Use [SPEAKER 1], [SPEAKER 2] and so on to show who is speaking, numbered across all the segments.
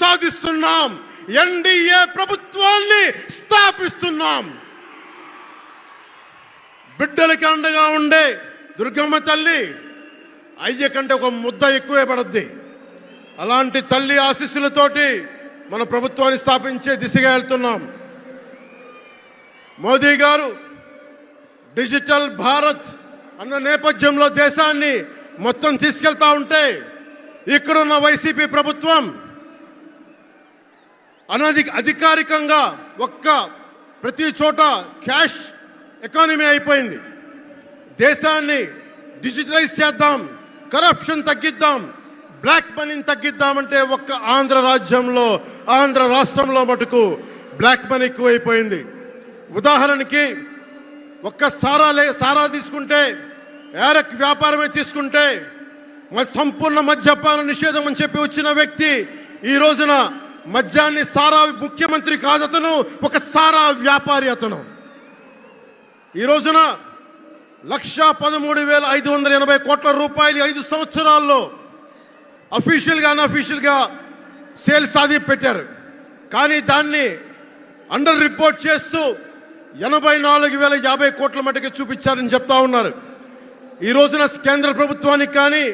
[SPEAKER 1] సాధిస్తున్నాం. NDA ప్రభుత్వాన్ని స్థాపిస్తున్నాం. బిడ్డలకి అండగా ఉండే దుర్గమ్మ తల్లి అయ్య కంటే ఒక ముద్ద ఎక్కువే పడద్ది. అలాంటి తల్లి ఆశీస్సులతోటి మన ప్రభుత్వాన్ని స్థాపించే దిశగా వెళ్తున్నాం. మోదీ గారు డిజిటల్ భారత్ అన్న నేపథ్యంలో దేశాన్ని మొత్తం తీసుకెళ్తా ఉంటే ఇక్కడున్న వైసీపీ ప్రభుత్వం అనధి అధికారికంగా ఒక్క ప్రతి చోట క్యాష్ ఎకానమీ అయిపోయింది. దేశాన్ని డిజిటలైజ్ చేద్దాం కరప్షన్ తగ్గిద్దాం బ్లాక్ మనీని తగ్గిద్దామంటే ఒక్క ఆంధ్ర రాజ్యంలో ఆంధ్ర రాష్ట్రంలో మటుకు బ్లాక్ మనీ ఎక్కువైపోయింది. ఉదాహరణకి ఒక్క సారా లే సారా తీసుకుంటే ఏరక్ వ్యాపారమే తీసుకుంటే మ- సంపూర్ణ మద్యపాన నిషేధం అని చెప్పి వచ్చిన వ్యక్తి ఈ రోజున మద్యాన్ని సారా ముఖ్యమంత్రి కాదు అతను ఒక సారా వ్యాపారి అతను. ఈ రోజున లక్ష పదమూడు వేల ఐదు వందల ఎనభై కోట్ల రూపాయలు ఐదు సంవత్సరాల్లో అఫీషియల్గా అన్అఫీషియల్గా సేల్స్ సాధి పెట్టారు. కానీ దాన్ని అండర్ రిపోర్ట్ చేస్తూ ఎనభై నాలుగు వేల యాభై కోట్ల మటుకు చూపించారని చెప్తా ఉన్నారు. ఈ రోజున కేంద్ర ప్రభుత్వానికి కానీ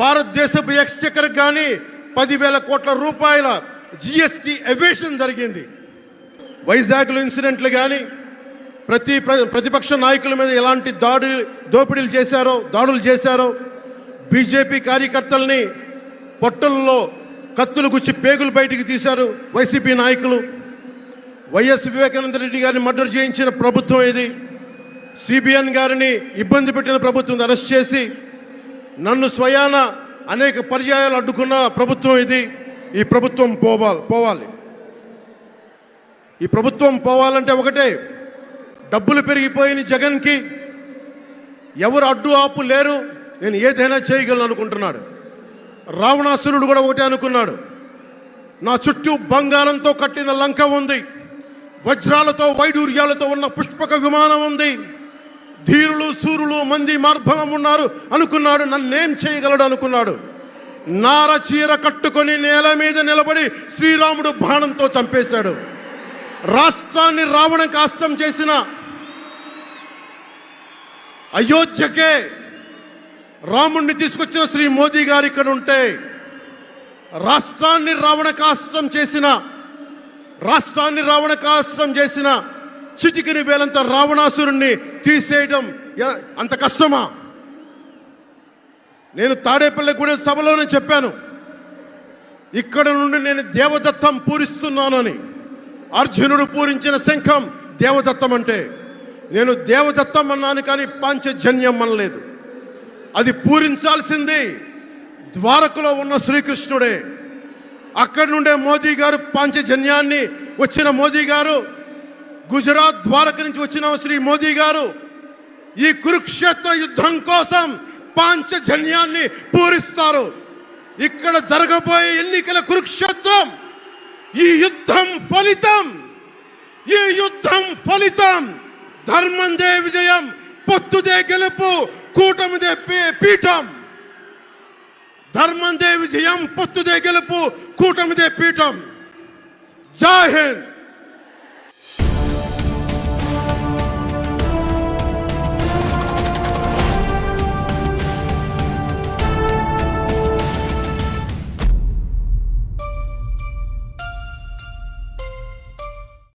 [SPEAKER 1] భారతదేశపు ఎక్స్చెక్కర్కి కానీ పదివేల కోట్ల రూపాయల జిఎస్టి ఎవేషన్ జరిగింది. వైజాగ్లో ఇన్సిడెంట్లు కానీ ప్రతి ప్ర- ప్రతిపక్ష నాయకుల మీద ఎలాంటి దాడి దోపిడీలు చేశారో దాడులు చేశారో బీజేపీ కార్యకర్తల్ని పొట్టల్లో కత్తులు గుచ్చి పేగులు బయటికి తీశారు వైసీపీ నాయకులు. వైఎస్ వివేకానంద రెడ్డి గారిని మర్డర్ చేయించిన ప్రభుత్వం ఇది సిబిఎన్ గారిని ఇబ్బంది పెట్టిన ప్రభుత్వం అరెస్ట్ చేసి నన్ను స్వయాన అనేక పర్యాయాలు అడ్డుకున్న ప్రభుత్వం ఇది ఈ ప్రభుత్వం పోవాలి పోవాలి. ఈ ప్రభుత్వం పోవాలంటే ఒకటే డబ్బులు పెరిగిపోయిన జగన్కి ఎవరు అడ్డు ఆపు లేరు నేను ఏదైనా చేయగలను అనుకుంటున్నాడు. రావణాసురుడు కూడా ఒకటే అనుకున్నాడు. నా చుట్టూ బంగారంతో కట్టిన లంక ఉంది. వజ్రాలతో వైడూర్యాలతో ఉన్న పుష్పక విమానం ఉంది. ధీరులు సూరులు మంది మార్భలం ఉన్నారు అనుకున్నాడు నన్నేం చేయగలడు అనుకున్నాడు. నార చీర కట్టుకొని నేల మీద నిలబడి శ్రీరాముడు బాణంతో చంపేశాడు. రాష్ట్రాన్ని రావణం కాష్టం చేసిన అయోధ్యకే రాముణ్ణి తీసుకొచ్చిన శ్రీ మోదీ గారు ఇక్కడ ఉంటే రాష్ట్రాన్ని రావణ కాష్టం చేసిన రాష్ట్రాన్ని రావణ కాష్టం చేసిన చిటికిని వేలంత రావణాసురుణ్ణి తీసేయడం అంత కష్టమా? నేను తాడేపల్లి గుడి సభలోనే చెప్పాను. ఇక్కడ నుండి నేను దేవదత్తం పూరిస్తున్నానని. అర్జునుడు పూరించిన శంఖం దేవదత్తం అంటే. నేను దేవదత్తం అన్నాను కానీ పాంచజన్యం అనలేదు. అది పూరించాల్సింది ద్వారకలో ఉన్న శ్రీకృష్ణుడే. అక్కడి నుండే మోదీ గారు పాంచజన్యాన్ని వచ్చిన మోదీ గారు గుజరాత్ ద్వారక నుంచి వచ్చిన శ్రీ మోదీ గారు ఈ కురుక్షేత్ర యుద్ధం కోసం పాంచజన్యాన్ని పూరిస్తారు. ఇక్కడ జరగబోయే ఎన్నికల కురుక్షేత్రం ఈ యుద్ధం ఫలితం ఈ యుద్ధం ఫలితం. ధర్మందే విజయం పొత్తుదే గెలుపు కూటమిదే పీ- పీఠం. ధర్మందే విజయం పొత్తుదే గెలుపు కూటమిదే పీఠం. జై హింద్.